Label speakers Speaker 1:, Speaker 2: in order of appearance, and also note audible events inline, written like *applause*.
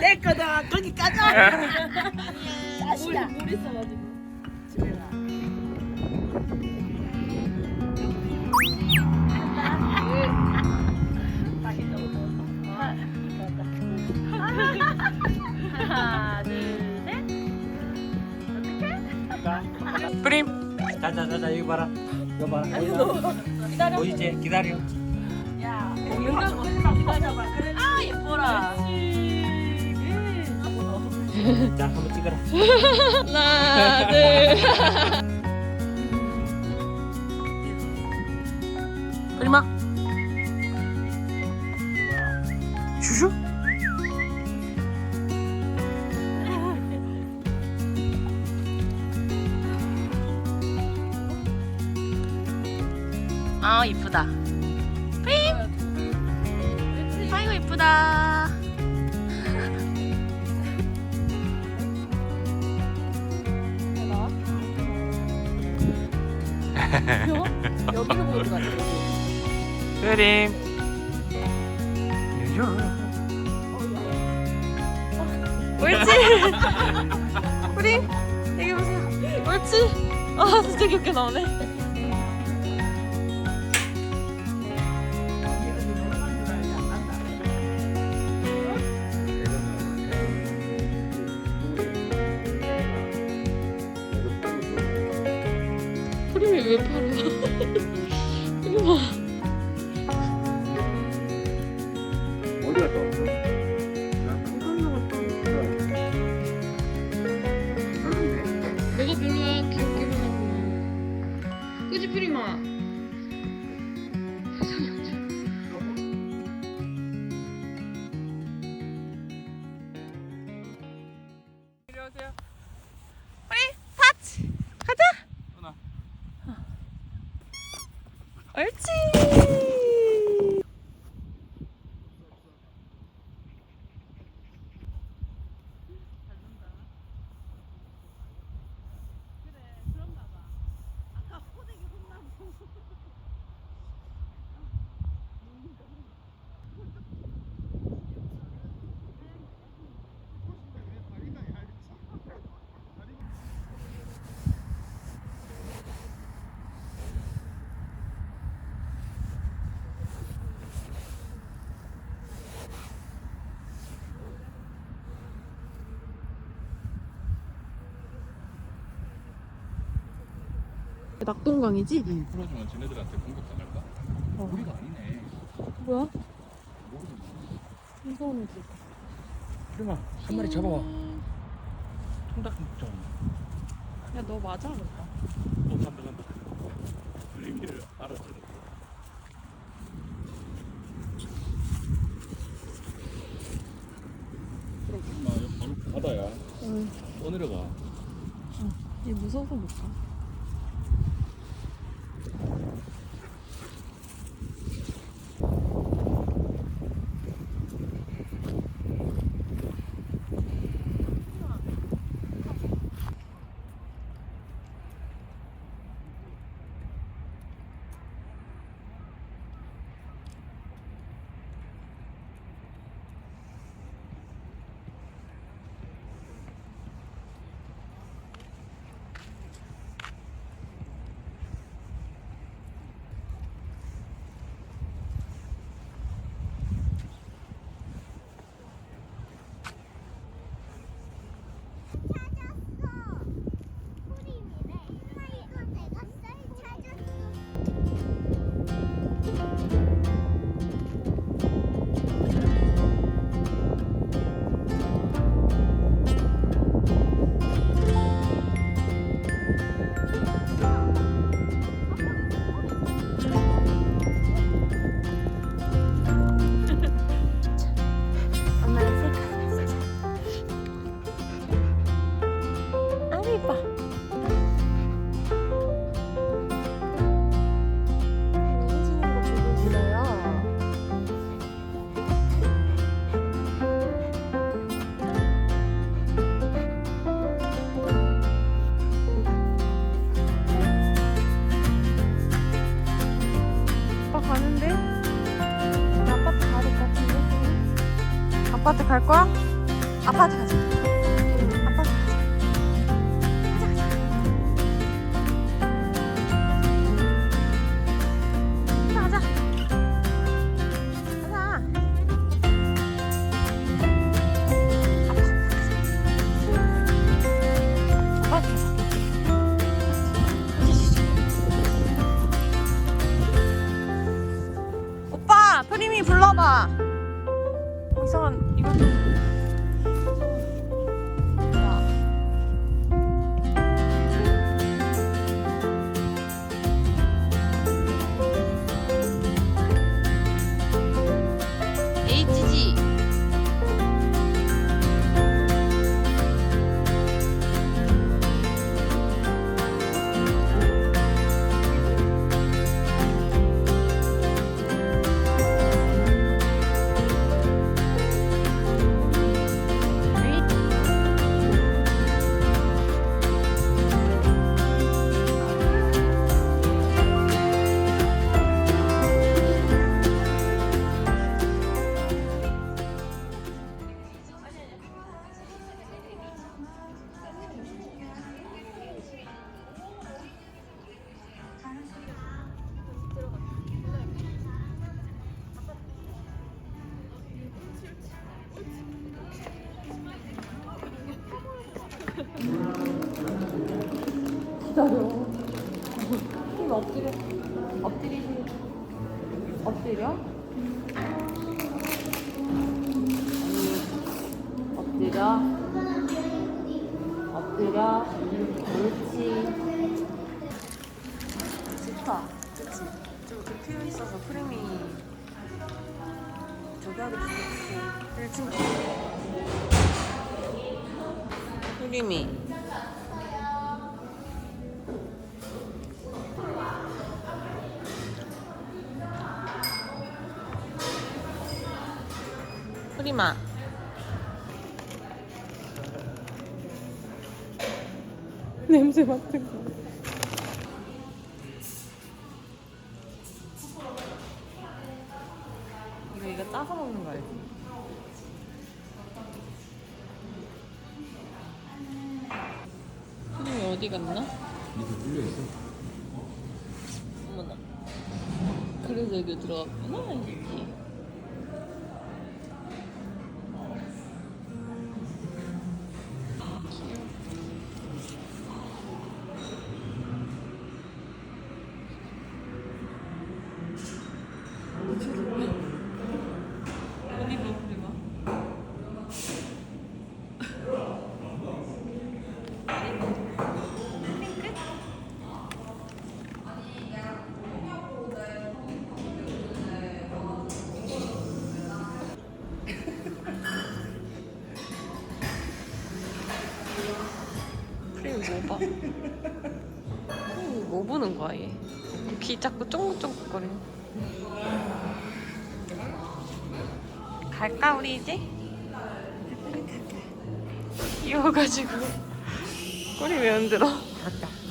Speaker 1: 내 거다 거기 가자 자식아
Speaker 2: 물 있어가지고. 하나, 둘, 셋.
Speaker 3: 프림. 자자 자자 이거 봐라. 이거 봐라.
Speaker 2: 기다려.
Speaker 3: 보이지? 기다려.
Speaker 2: 야, 기다려봐. 아, 예뻐라.
Speaker 3: 자 한번 찍어라. *laughs*
Speaker 2: 하나, 둘. *laughs*
Speaker 3: 프리마. 슈슈.
Speaker 2: 아, 이쁘다. 아이고 이쁘다. *laughs* 여기로 보는 거 같아.
Speaker 3: 프림.
Speaker 2: 옳지. 프림. 여기 보세요. 옳지. 아, 진짜 귀엽게 나오네. 프림이 왜 팔아? 이거 봐.
Speaker 3: 어디 갔다 왔어?
Speaker 2: 너가 별로야 귀엽기만 하고 그지 프리마
Speaker 3: 안녕하
Speaker 2: 낙동강이지?
Speaker 4: 이 풀어주면 쟤네들한테 공격당할까?
Speaker 2: 어.
Speaker 4: 우리가 아니네.
Speaker 2: 뭐야?
Speaker 4: 모르겠네.
Speaker 2: 무서운 애들
Speaker 3: 프리마 한 마리 잡아와. 통닭 먹자.
Speaker 2: 야 너 맞아 그랬다
Speaker 4: 어, 간다, 간다. 의미를 바로 바다야.
Speaker 2: 응.
Speaker 4: 또 내려가.
Speaker 2: 얘 무서워서 못 가. 아파트? 아파트 갈 거야? 아빠한테 가자. 아빠한테 가자. 아빠한테 불러봐. 어, 이 기다려. 힘 엎드려. 엎드리세요. 엎드려. 엎드려. 엎드려. 옳지. 좋다. 그치? 좀 이렇게 트여 있어서 프레임이 저기 하기 좋게 1층 프레임이 프리마. *laughs* 냄새 맡은 거. 이거 이거 짜서 먹는 거 알지? 프리미 어디 갔나?
Speaker 4: 밑에 뚫려있어
Speaker 2: 어머나. 그래서 여기 들어갔구나 이 새끼 뭐 봐? 뭐 보는 거야 얘? 귀 자꾸 쫑긋쫑긋거려 갈까 우리 이제? 귀여워가지고 꼬리 왜 흔들어?
Speaker 3: 갈까?